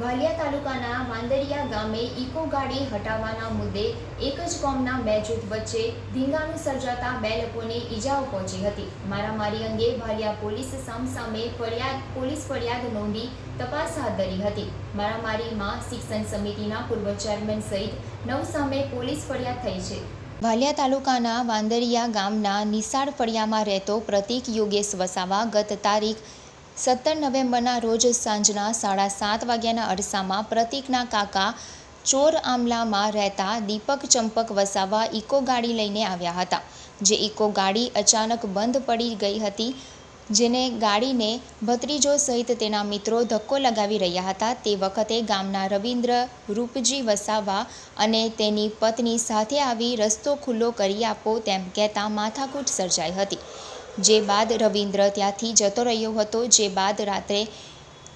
વાલિયા તાલુકાના માંદરિયા ગામે ઇકો ગાડી હટાવવાના મુદ્દે એક જ કોમના બે જૂથ વચ્ચે ધીંગાણું સર્જાતા બે લોકોને ઈજાઓ પહોંચી હતી. મારામારી અંગે વાલિયા પોલીસ સામસામે ફરિયાદ, પોલીસ ફરિયાદ નોંધી તપાસ હાથ ધરી હતી. મારામારીમાં શિક્ષણ સમિતિના પૂર્વ ચેરમેન સહિત નવ સામે પોલીસ ફરિયાદ થઈ છે. વાલિયા તાલુકાના વાંદરિયા ગામના નિશાળ ફળિયામાં રહેતો પ્રતિક યોગેશ વસાવા ગત તારીખ સત્તર નવેમ્બરના રોજ સાંજના સાડા સાત વાગ્યાના અરસામાં પ્રતિકના કાકા ચોર આમલામાં રહેતા દીપક ચંપક વસાવા ઇકો ગાડી લઈને આવ્યા હતા, જે ઇકો ગાડી અચાનક બંધ પડી ગઈ હતી, જેને ગાડીને ભત્રીજો સહિત તેના મિત્રો ધક્કો લગાવી રહ્યા હતા. તે વખતે ગામના રવિન્દ્ર, રૂપજી વસાવા અને તેની પત્ની સાથે આવી રસ્તો ખુલ્લો કરી આપો તેમ કહેતા માથાકૂટ સર્જાઈ હતી. જે બાદ રવિન્દ્ર ત્યાંથી જતો રહ્યો હતો, જે બાદ રાત્રે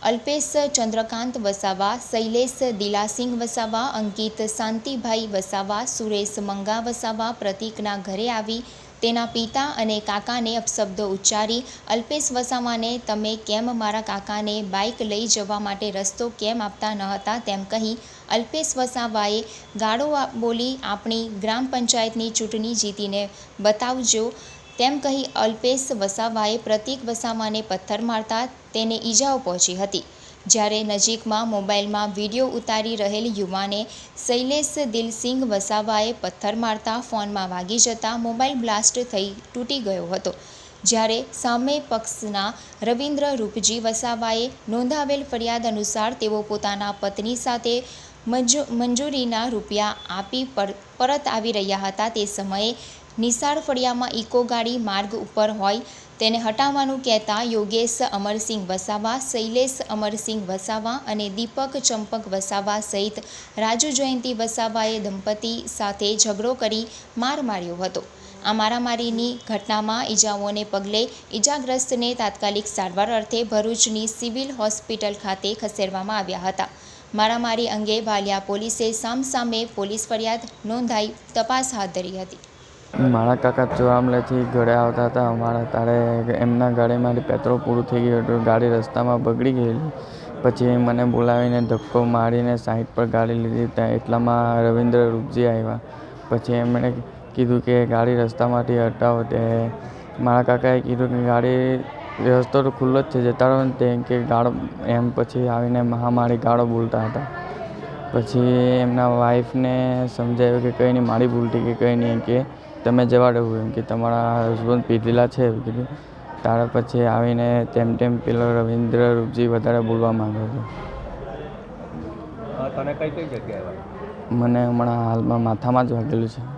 અલ્પેશ ચંદ્રકાંત વસાવા, શૈલેષ દિલાસિંહ વસાવા, અંકિત શાંતિભાઈ વસાવા, સુરેશ મંગા વસાવા પ્રતીકના ઘરે આવી તેના પિતા અને કાકાને અપશબ્દો ઉચ્ચારી, અલ્પેશ વસાવાને તમે કેમ મારા કાકાને બાઇક લઈ જવા માટે રસ્તો કેમ આપતા ન હતા? તેમ કહી અલ્પેશ વસાવાએ ગાળો બોલી આપણી ગ્રામ પંચાયતની ચૂંટણી જીતીને બતાવજો તેમ કહી અલ્પેશ વસાવાએ પ્રતીક વસાવાને પથ્થર મારતા તેને ઈજાઓ પહોંચી હતી. જ્યારે નજીકમાં મોબાઈલમાં વીડિયો ઉતારી રહેલ યુવાને શૈલેષ દિલસિંહ વસાવાએ પથ્થર મારતા ફોનમાં વાગી જતા મોબાઈલ બ્લાસ્ટ થઈ તૂટી ગયો હતો. જ્યારે સામે પક્ષના રવિન્દ્ર રૂપજી વસાવાએ નોંધાવેલ ફરિયાદ અનુસાર તેઓ પોતાના પત્ની સાથે મંજુ, મંજૂરીના રૂપિયા આપી પર, પરત આવી રહ્યા હતા. તે સમયે નિશાળ ફળિયામાં ઇકો ગાડી માર્ગ ઉપર હોય તેને હટાવવાનું કહેતા યોગેશ અમરસિંહ વસાવા, શૈલેષ અમરસિંહ વસાવા અને દીપક ચંપક વસાવા સહિત રાજુ જયંતિ વસાવાએ દંપતી સાથે ઝઘડો કરી માર માર્યો હતો. આ મારામારીની ઘટનામાં ઈજાઓને પગલે ઈજાગ્રસ્તને તાત્કાલિક સારવાર અર્થે ભરૂચની સિવિલ હોસ્પિટલ ખાતે ખસેડવામાં આવ્યા હતા. મારામારી અંગે વાલિયા પોલીસે સામસામે પોલીસ ફરિયાદ નોંધાઈ તપાસ હાથ ધરી હતી. મારા કાકા ચોરામલેથી ઘરે આવતા હતા. અમારા તારે એમના ગાડીમાંથી પેટ્રોલ પૂરું થઈ ગયું હતું. ગાડી રસ્તામાં બગડી ગયેલી. પછી મને બોલાવીને ધક્કો મારીને સાઈડ પર ગાડી લીધી. ત્યાં એટલામાં રવિન્દ્ર રૂપજી આવ્યા. પછી એમણે કીધું કે ગાડી રસ્તામાંથી હટાવો. તે મારા કાકાએ કીધું કે ગાડી રસ્તો તો ખુલ્લો જ છે. જતા રહો ને તે કે ગાળો. એમ પછી આવીને મહામારી ગાળો બોલતા હતા. પછી એમના વાઈફને સમજાવ્યું કે કંઈ નહીં, મારી ભૂલતી કે કંઈ નહીં, કે તમે જવા દઉં એમ કે તમારા હસબન્ડ પીધેલા છે એવું કીધું ત્યાર પછી આવીને તેમ તેમ પેલો રવિન્દ્ર રૂપજી વધારે બોલવા માંગ્યો હતો મને હમણાં હાલમાં માથામાં જ વાગેલું છે.